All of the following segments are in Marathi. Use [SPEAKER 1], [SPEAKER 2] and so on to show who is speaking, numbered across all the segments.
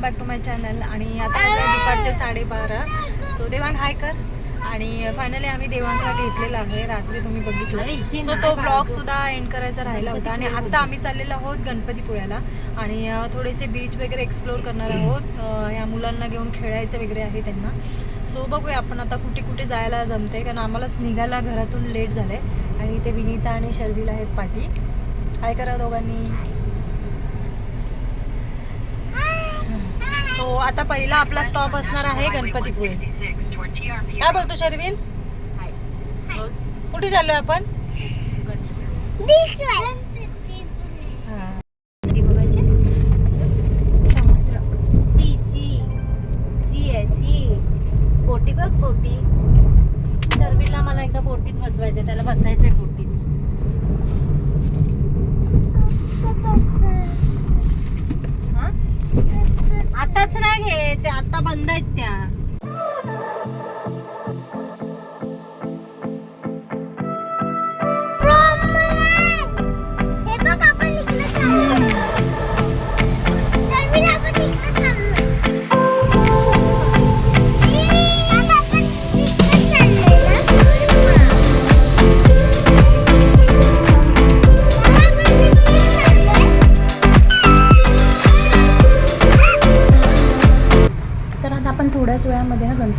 [SPEAKER 1] Welcome back to my channel आणि आता दुपारचे साडेबारा. सो देवांग हाय कर. आणि फायनली आम्ही देवांगला घेतलेला आहे. रात्री तुम्ही बघितलं. सो तो ब्लॉग सुद्धा एंड करायचा राहिला होता. आणि आता आम्ही चाललेलो आहोत गणपतीपुळ्याला. आणि थोडेसे बीच वगैरे एक्सप्लोर करणार आहोत. या मुलांना घेऊन खेळायचं वगैरे आहे त्यांना. सो बघूया आपण आता कुठे कुठे जायला जमते कारण आम्हालाच निघायला घरातून लेट झालंय. आणि इथे विनीता आणि शर्विल आहेत पाठी. हाय करा दोघांनी. सो आता पहिला आपला स्टॉप असणार आहे गणपतीपुळे. काय बोलतो शर्विल? कुठे चाललोय आपण?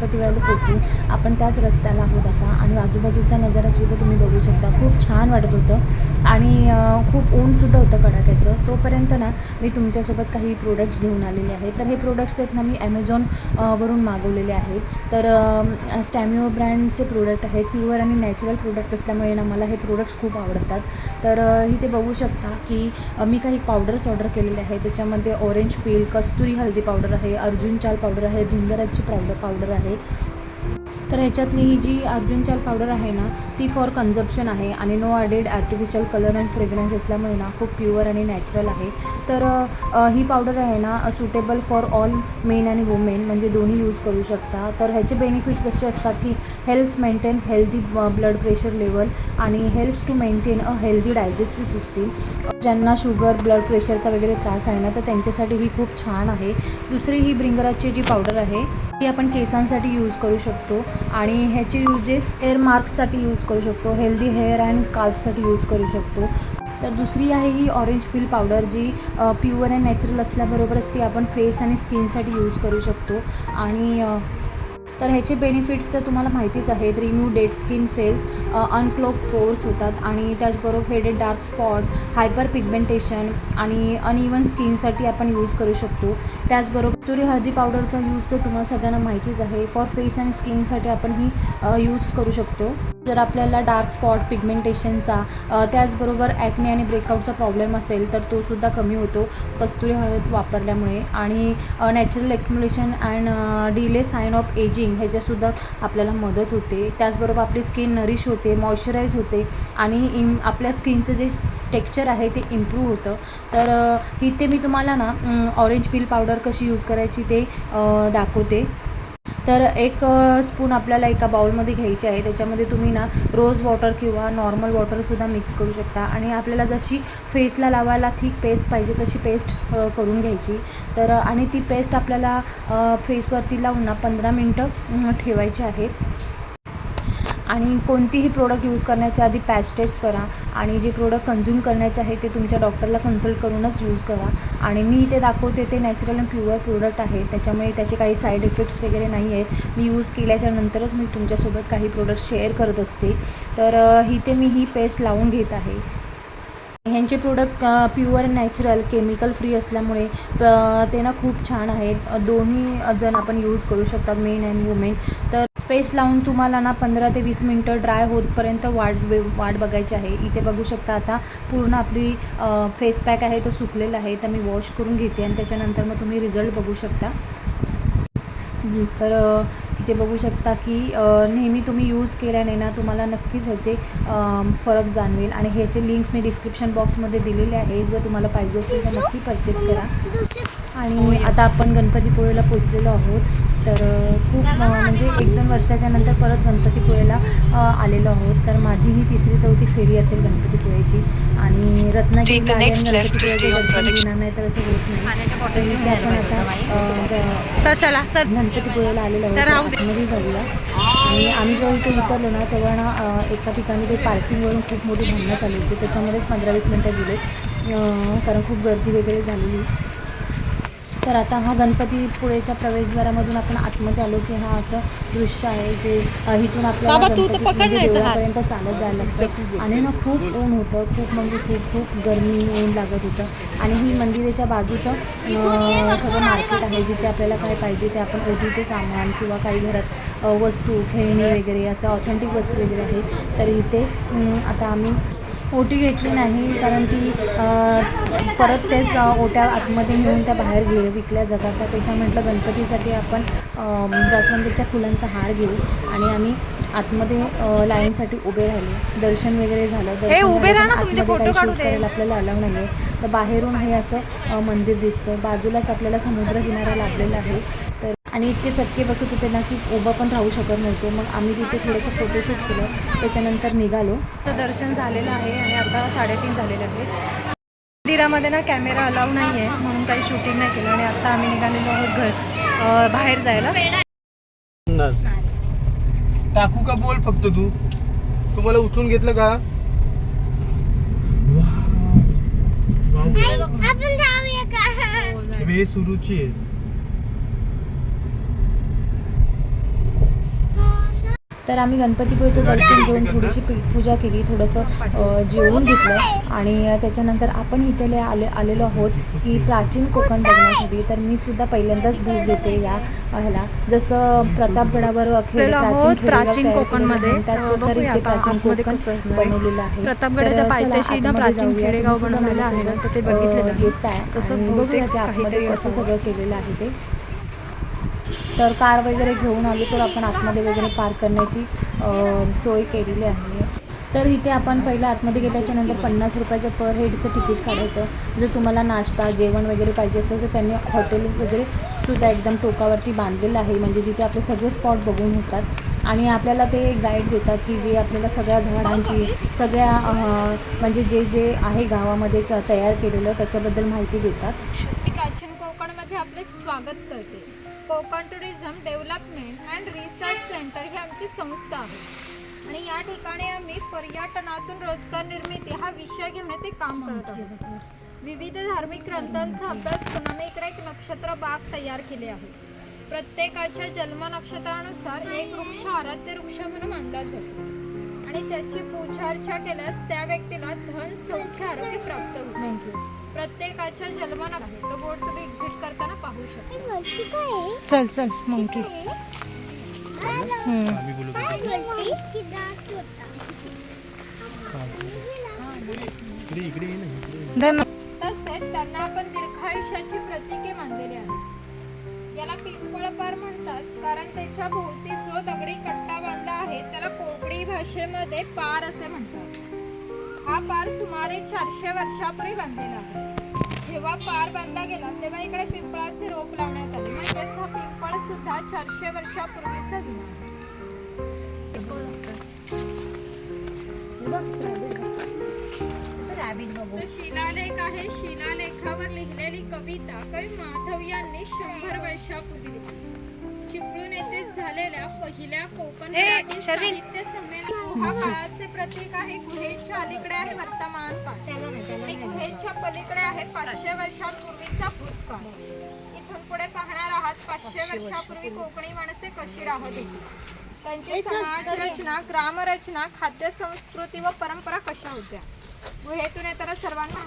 [SPEAKER 1] गणपती वेळेला पोचू आपण त्याच रस्त्याला आहोत आता. आणि आजूबाजूचा नजारासुद्धा तुम्ही बघू शकता. खूप छान वाटत होतं. आणि खूप ऊनसुद्धा होतं कडाक्याचं. तोपर्यंत ना मी तुमच्यासोबत काही प्रोडक्ट्स घेऊन आलेले आहेत. तर हे प्रोडक्ट्स आहेत ना मी ॲमेझॉन वरून मागवलेले आहेत. तर स्टॅमिओ ब्रँडचे प्रोडक्ट आहेत. प्युअर आणि नॅचरल प्रोडक्ट असल्यामुळे ना मला हे प्रोडक्ट्स खूप आवडतात. तर इथे बघू शकता की मी काही पावडर्स ऑर्डर केलेले आहेत. त्याच्यामध्ये ऑरेंज पील कस्तुरी हळदी पावडर आहे अर्जुन चाल पावडर आहे भिंगराची पावडर पावडर आहे. तर ह्याच्यातली ही जी अर्जुन चाल पावडर आहे ना ती फॉर कन्झप्शन आहे आणि no added artificial colour and fragrance असल्यामुळे ना खूप प्युअर आणि नॅचरल आहे. तर ही पावडर आहे ना सुटेबल फॉर ऑल मेन आणि वुमेन म्हणजे दोन्ही यूज करू शकता. तर ह्याचे बेनिफिट्स असे असतात की helps maintain healthy blood pressure level आणि helps to maintain a healthy digestive system ज्यांना शुगर ब्लड प्रेशरचा वगैरे त्रास आहे ना तर त्यांच्यासाठी ही खूप छान आहे. दुसरी ही ब्रिंगराजची जी पावडर आहे ती आपण केसांसाठी यूज करू शकतो आणि ह्याचे युजेस हेअर मार्क्ससाठी यूज करू शकतो हेल्दी हेअर अँड स्काल्पसाठी यूज करू शकतो. तर दुसरी आहे ही ऑरेंज पील पावडर जी प्युअर अँड नॅचरल असल्याबरोबरच ती आपण फेस आणि स्किनसाठी यूज करू शकतो. आणि तर ह्याचे बेनिफिट्स तर तुम्हाला माहितीच आहेत. Remove dead skin cells unclog pores होतात आणि त्याचबरोबर headed dark spot hyperpigmentation आणि अनइवन स्किनसाठी आपण यूज करू शकतो. त्याचबरोबर तुरी हळदी पावडरचा यूज तर तुम्हाला सगळ्यांना माहितीच आहे. फॉर फेस अँड स्किनसाठी आपण ही यूज करू शकतो. जर आपल्याला डार्क स्पॉट पिगमेंटेशनचा त्याचबरोबर ॲक्ने आणि ब्रेकआउटचा प्रॉब्लेम असेल तर तो सुद्धा कमी होतो कस्तुरी हळद वापरल्यामुळे. आणि natural exploration and delay sign of aging ह्याच्यासुद्धा आपल्याला मदत होते. त्याचबरोबर आपली स्किन नरिश होते मॉइश्चराईज होते आणि इम आपल्या स्किनचं जे टेक्स्चर आहे ते इम्प्रूव्ह होतं. तर इथे मी तुम्हाला ना ऑरेंज पील पावडर कशी यूज करायची ते दाखवते. तर एक स्पून आपल्याला एका बाउलमध्ये घ्यायची आहे. त्याच्यामध्ये तुम्ही ना रोज वॉटर किंवा नॉर्मल वॉटरसुद्धा मिक्स करू शकता. आणि आपल्याला जशी फेसला लावायला थिक पेस्ट पाहिजे तशी पेस्ट करून घ्यायची. तर आणि ती पेस्ट आपल्याला फेसवरती लावून ना पंधरा मिनटं ठेवायची आहेत आणि कोणतीही प्रोडक्ट यूज करण्याच्या आधी पॅच टेस्ट करा आणि जे प्रोडक्ट कन्झ्युम करण्याचे आहे ते तुमच्या डॉक्टरला कन्सल्ट करूनच यूज करा. आणि मी इथे दाखवते ते नॅचरल अँड प्युअर प्रोडक्ट आहे. त्याच्यामुळे त्याचे काही साईड इफेक्ट्स वगैरे नाही आहेत. मी यूज केल्याच्या नंतरच मी तुमच्यासोबत काही प्रोडक्ट शेअर करत असते. तर इथे मी ही पेस्ट लावून घेत आहे. ह्यांचे product pure natural chemical free असल्यामुळे ते ना खूप छान आहेत. दोन्ही जण आपण यूज करू शकतात मेन अँड वुमेन तर पेस्ट लावून तुम्हाला ना पंधरा ते वीस मिनटं ड्राय होतपर्यंत वाट वाट बघायची आहे. इथे बघू शकता आता पूर्ण आपली फेस पॅक आहे तो सुकलेला आहे. तर मी वॉश करून घेते आणि त्याच्यानंतर मग तुम्ही रिझल्ट बघू शकता. तर इथे बघू शकता की नेहमी तुम्ही यूज केल्याने ना तुम्हाला नक्कीच ह्याचे फरक जाणवेल. आणि ह्याचे लिंक्स मी डिस्क्रिप्शन बॉक्समध्ये दिलेले आहे. जर तुम्हाला पाहिजे असेल तर नक्की परचेस करा. आणि आता आपण गणपतीपुळेला पोचलेलो आहोत. तर खूप म्हणजे एक दोन वर्षाच्या नंतर परत गणपतीपुळेला आलेलो आहोत. तर माझी ही तिसरी चौथी फेरी असेल गणपतीपुळेची आणि गणपतीपुळेचे दर्शन घेणार नाही तर असं होत नाही. इथे आपण आता गणपतीपुळेला आलेलो आहोत. आतमध्ये जाऊया. आणि आम्ही जेव्हा इथे उतरलो ना तेव्हा ना एका ठिकाणी ते पार्किंगवरून खूप मोठी भांडणं चालू होती. त्याच्यामध्येच पंधरा वीस मिनटं गेले. अ, कारण खूप गर्दी वगैरे झालेली. तर आता हा गणपतीपुळेच्या प्रवेशद्वारामधून आपण आतमध्ये आलो की हा असं दृश्य आहे जे इथून आपल्याला गणपती-. देवळापर्यंत चालत जायला लागतं. आणि ना खूप ऊन होतं खूप म्हणजे खूप खूप गरमी ऊन लागत होतं. आणि ही मंदिराच्या बाजूचं सगळं मार्केट आहे जिथे आपल्याला काय पाहिजे ते आपण ओटीचे सामान किंवा काही घरात वस्तू खेळणी वगैरे असं ऑथेंटिक वस्तू वगैरे आहेत तर इथे आता आम्ही ओटी घेतली नाही कारण ती परत तेच ओट्या आतमध्ये नेऊन त्या बाहेर घे विकल्या जातात. त्यापेक्षा म्हटलं गणपतीसाठी आपण जास्वंदीच्या फुलांचा हार घेऊ आणि आम्ही आतमध्ये लाईनसाठी उभे राहिले. दर्शन वगैरे झालं. दर्शन आतमध्ये काही
[SPEAKER 2] दे.
[SPEAKER 1] करायला आपल्याला अलाव नाही आहे तर बाहेरून हे असं मंदिर दिसतं. बाजूलाच आपल्याला समुद्र किनारा लाभलेला आहे. आणि इतके चटके बसत होते ना की उभं पण राहू शकत नव्हतो. मग आम्ही तिथे थोडंसं फोटोशूट केलं. त्याच्यानंतर निघालो. तर दर्शन झालेलं आहे आणि आता साडेतीन झालेले आहे मंदिरामध्ये ना कॅमेरा अलाव नाही आहे म्हणून काही शूटिंग नाही केलं आणि आता आम्ही निघालेलो आहोत घर बाहेर जायला.
[SPEAKER 3] टाकू का बोल फक्त तू? तुम्हाला उचलून घेतलं का?
[SPEAKER 4] आपण जाऊया का?
[SPEAKER 3] हे सुरुची आहे.
[SPEAKER 1] तर आम्ही गणपतीपुळेचं दर्शन घेऊन थोडीशी पूजा केली थोडंसं जेवून घेतलं आणि त्याच्यानंतर आपण इथे आले आलेलो आहोत की प्राचीन कोकण बघण्यासाठी तर मी सुद्धा पहिल्यांदाच भेट देते या ह्याला जसं प्रतापगडावर खेळ प्राचीन
[SPEAKER 2] कोकणमध्ये.
[SPEAKER 1] आहे. त्याच
[SPEAKER 2] तर
[SPEAKER 1] प्रकारे
[SPEAKER 2] बघूया
[SPEAKER 1] इथे प्राचीन कोकण. बनवलेलं आहे
[SPEAKER 2] प्रतापगडाच्या पायथ्याशी ना प्राचीन. खेडेगाव बनवलेलं आहे ना, ते बघितलेलं
[SPEAKER 1] अ,
[SPEAKER 2] आहे. तसंच
[SPEAKER 1] बघूया ते
[SPEAKER 2] काहीतरी
[SPEAKER 1] आतमध्ये कसं. सगळं केलेलं आहे ते तर कार वगैरे घेऊन आलो तर आपण आतमध्ये वगैरे पार्क करण्याची सोय केलेली आहे. तर इथे आपण पहिलं आतमध्ये गेल्याच्यानंतर पन्नास रुपयाचं पर हेडचं तिकीट काढायचं. जर तुम्हाला नाश्ता जेवण वगैरे पाहिजे असेल तर त्यांनी हॉटेल वगैरे सुद्धा एकदम टोकावरती बांधलेलं आहे. म्हणजे जिथे आपले सगळे स्पॉट बघून होतात. आणि आपल्याला ते गाईड देतात की जे आपल्याला सगळ्या झाडांची सगळ्या म्हणजे जे जे आहे गावामध्ये क- तयार केलेलं त्याच्याबद्दल माहिती देतात.
[SPEAKER 5] प्राचीन कोकणमध्ये आपले स्वागत करते. Konkan tourism development and research centre ही आमची संस्था आहे. आणि या ठिकाणी आम्ही पर्यटनातून रोजगार निर्मिती हा विषय घेऊन ते काम करत आहोत. विविध धार्मिक ग्रंथांचा अभ्यास करून आम्ही इकडे एक नक्षत्र बाग तयार केले आहे. प्रत्येकाच्या जन्म नक्षत्रानुसार एक वृक्ष आराध्य वृक्ष म्हणून मानला जातो. आणि त्याची पूजा अर्चा केल्यास त्या व्यक्तीला धन सौख्य आरोग्य प्राप्त होते. प्रत्येकाच्या जन्माला आहे तो बोर्ड तुम्ही एक्झिट करताना पाहू शकता
[SPEAKER 4] आहे?
[SPEAKER 2] चल चल मंकी
[SPEAKER 3] आम्ही? इकडे इकडे ये ना इकडे ये.
[SPEAKER 2] मग.
[SPEAKER 5] तसेच त्यांना आपण दीर्घायुष्याची प्रतीके मानलेली आहेत याला पिंपळपार म्हणतात कारण त्याच्या भोवती जो दगडी कट्टा बांधला आहे त्याला कोकणी भाषेमध्ये पार असे म्हणतात हा पार सुमारे चारशे वर्षापूर्वी बांधलेला आहे जेव्हा पार बांधला गेला तेव्हा इकडे पिंपळाचे रोप लावण्यात आले. म्हणजेच हा पिंपळ सुद्धा चारशे वर्षापूर्वीचा जुना शिलालेख आहे. शिलालेखावर लिहिलेली कविता कवी माधव यांनी शंभर वर्षापूर्वी लिहिली चिपळूण येथे झालेल्या पहिल्या कोकण साहित्य संमेलन गुहा काळाचे प्रतीक आहे. गुहेच्या अलीकडे आहे वर्तमान काळ. आणि गुहेच्या पलीकडे आहे पाचशे वर्षापूर्वीचा भूतकाळ इथून पुढे पाहणार आहात पाचशे वर्षापूर्वी कोकणी माणसे कशी राहत होती? त्यांची समाज रचना. ग्रामरचना खाद्य संस्कृती व परंपरा कशा होत्या? गुहेतून येताना सर्वांना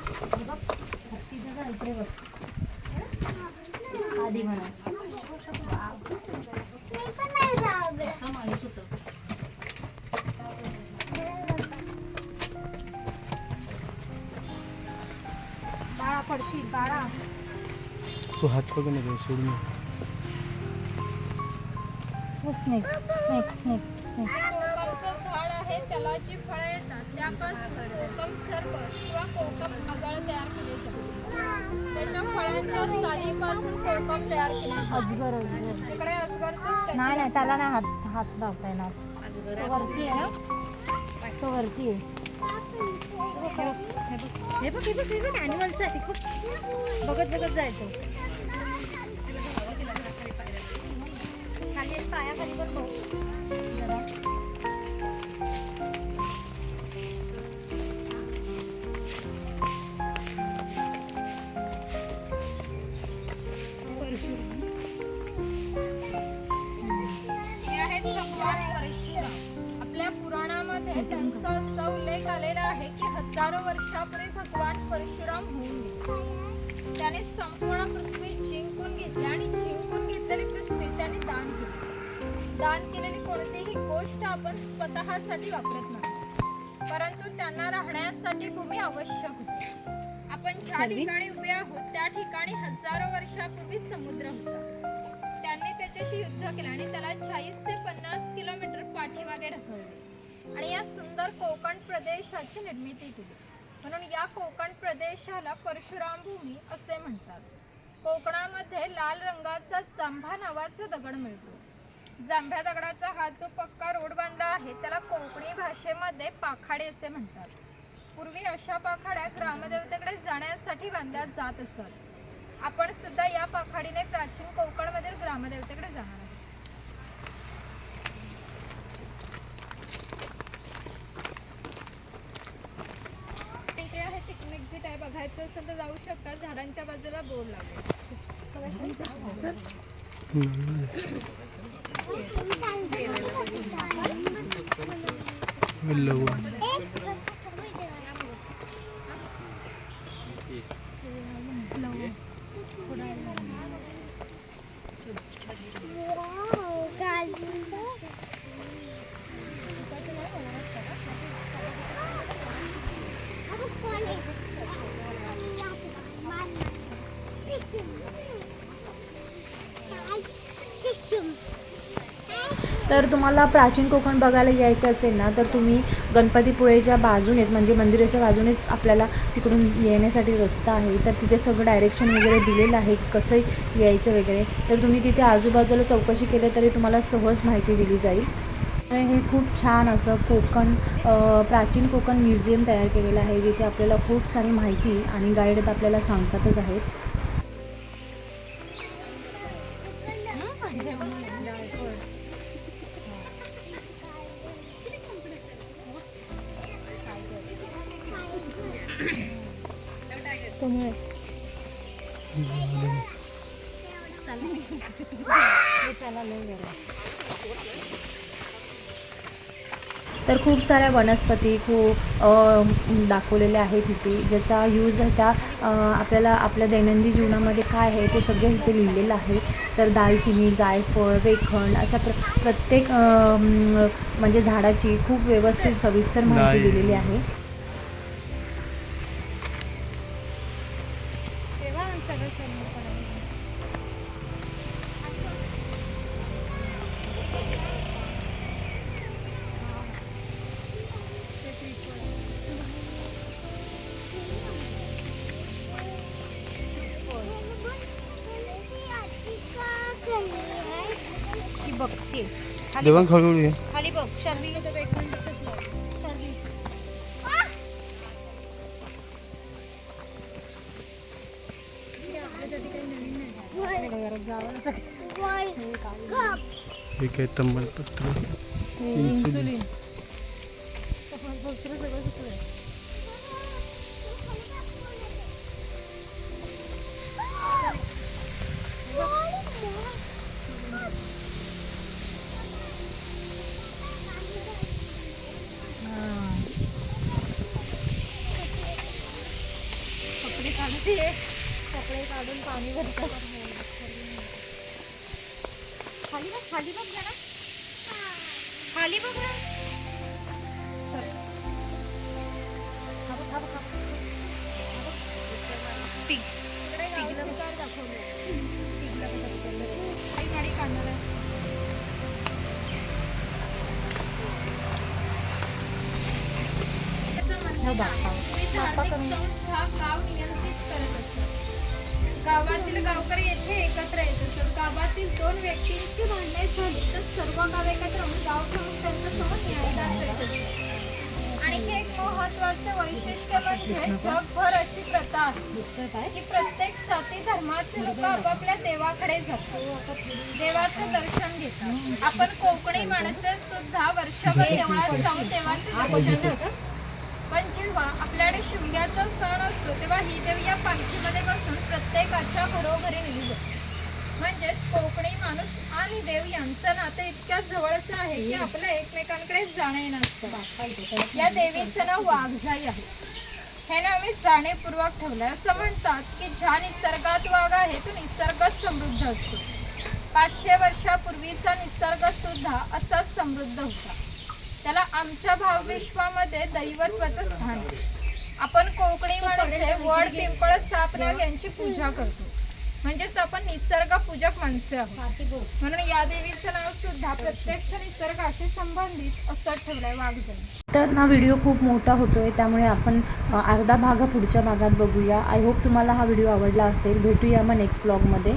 [SPEAKER 5] पडशील बाळा.
[SPEAKER 3] तू हात पकड नका सोडून ये.
[SPEAKER 1] Snake snake snake snake.
[SPEAKER 5] कोकमचं झाड आहे त्याला जी फळं येतात. त्यापासून कोकम सरबत किंवा कोकम आगळ तयार केले जाते. त्याच्या फळांच्या सालीपासून कोकम तयार केले जाते.
[SPEAKER 2] अजगर अजगर.
[SPEAKER 5] तिकडे अजगरचं
[SPEAKER 2] नाही नाही त्याला नाही हात हात लावता येणार. तो वरती आहे. ना तो वरती आहे. हे बघ हे बघ हे बघ ॲनिमल्स आहे खूप बघत बघत जायचं. खाली पाया खाली बघ.
[SPEAKER 5] आहे की हजारो वर्षापूर्वी भगवान परशुराम होऊन गेले. त्याने संपूर्ण पृथ्वी जिंकून घेतली आणि जिंकून घेतलेली पृथ्वी त्याने दान केली. दान केलेली कोणतीही गोष्ट आपण स्वतःसाठी वापरत नाही. परंतु त्यांना राहण्यासाठी भूमी आवश्यक होती. आपण ज्या ठिकाणी उभे आहोत त्या ठिकाणी हजारो वर्षापूर्वी समुद्र होता. त्यांनी त्याच्याशी युद्ध केलं आणि त्याला चाळीस ते पन्नास किलोमीटर पाठीमागे ढकलले. आणि या सुंदर कोकण प्रदेशाची निर्मिती केली. म्हणून या कोकण प्रदेशाला परशुराम भूमी असे म्हणतात. कोकणामध्ये लाल रंगाचा जांभा नावाचा दगड मिळतो. जांभ्या दगडाचा हा जो पक्का रोड बांधला आहे त्याला कोकणी भाषेमध्ये पाखाडे असे म्हणतात. पूर्वी अशा पाखाड्या ग्रामदेवतेकडे जाण्यासाठी बांधल्या जात असत. आपण सुद्धा या पाखाडीने प्राचीन कोकणमधील ग्रामदेवतेकडे जाणार आहोत इकडे आहे पिकनिक बघायचं असेल तर जाऊ शकता. झाडांच्या बाजूला बोर्ड लागेल.
[SPEAKER 1] तर तुम्हाला प्राचीन कोकण बघायला यायचं असेल ना तर तुम्ही गणपतीपुळेच्या बाजूनेच म्हणजे मंदिराच्या बाजूनेच आपल्याला तिकडून येण्यासाठी रस्ता आहे तर तिथे सगळं डायरेक्शन वगैरे दिलेलं आहे कसं यायचं वगैरे तर तुम्ही तिथे आजूबाजूला चौकशी केली तरी तुम्हाला सहज माहिती दिली जाईल. आणि हे खूप छान असं कोकण प्राचीन कोकण म्युझियम तयार केलेलं आहे जिथे आपल्याला खूप सारी माहिती आणि गाईड आपल्याला सांगतातच आहेत. साऱ्या वनस्पती खूप दाखवलेल्या आहेत इथे ज्याचा यूज त्या आपल्याला आपल्या दैनंदिन जीवनामध्ये काय आहे ते सगळं इथे लिहिलेलं आहे तर दालचिनी जायफळ वेखंड अशा प्र प्रत्येक म्हणजे झाडाची खूप व्यवस्थित सविस्तर माहिती. दिलेली आहे
[SPEAKER 2] ती खाली
[SPEAKER 3] देवांग हळूहळू ये
[SPEAKER 2] खाली बघ. शर्मी शर्मी
[SPEAKER 3] हे काय तंबलपत्र
[SPEAKER 1] इन्सुलिन.
[SPEAKER 2] कपडे पाणी भरतात खाली बघ खाली बघ जरा. खाली बघ ना. हा हा हा. हा.
[SPEAKER 5] काही गाडी काढणार आहे. त्याचं म्हणणं
[SPEAKER 2] हा करून-
[SPEAKER 5] गाव नियंत्रित करत गावातील गावकरी येथे एकत्र येत असत गावातील दोन व्यक्तींची भांडणे झाली तर सर्व गाव एकत्र गाव प्रमुख त्यांच्यासमोर न्यायदान करीत आणखी एक महत्त्वाचे वैशिष्ट्य म्हणजे जगभर अशी प्रथा आहे की प्रत्येक जाती धर्माचे लोक आपापल्या देवाकडे जातात. देवाचं दर्शन घेतात. आपण कोकणी माणसे सुद्धा वर्षभर देवळात जाऊन देवाचं दर्शन घेतात पण जेव्हा आपल्याकडे शिमग्याचा सण असतो तेव्हा ही देवी या पालखीमध्ये बसून प्रत्येकाच्या घरोघरी नेली जाते. म्हणजेच कोकणी माणूस आणि देव यांचं नातं इतक्या जवळचं आहे की आपल्या एकमेकांकडे जाणं येणं असतं या देवीचं नाव वाघजाई आहे. हे नाव मी जाणेपूर्वक ठेवलंय. असं म्हणतात की ज्या निसर्गात वाघ आहे तो निसर्गच समृद्ध असतो. पाचशे वर्षापूर्वीचा निसर्ग सुद्धा असाच समृद्ध होता. त्याला आमच्या भावविश्वामध्ये दैवत्वाचं स्थान आहे. आपण कोकणी माणसे वड पिंपळ सापनाग यांची पूजा करतो. म्हणजेच आपण निसर्ग पूजक माणसे आहोत. म्हणून या देवीचं नाव सुद्धा प्रत्यक्ष निसर्गाशी संबंधित असं ठेवलंय वाघजाई
[SPEAKER 1] तर ना व्हिडिओ खूप मोठा होतोय त्यामुळे आपण अर्धा भाग पुढच्या भागात बघूया. आय होप तुम्हाला हा व्हिडिओ आवडला असेल. भेटूया मग नेक्स्ट ब्लॉगमध्ये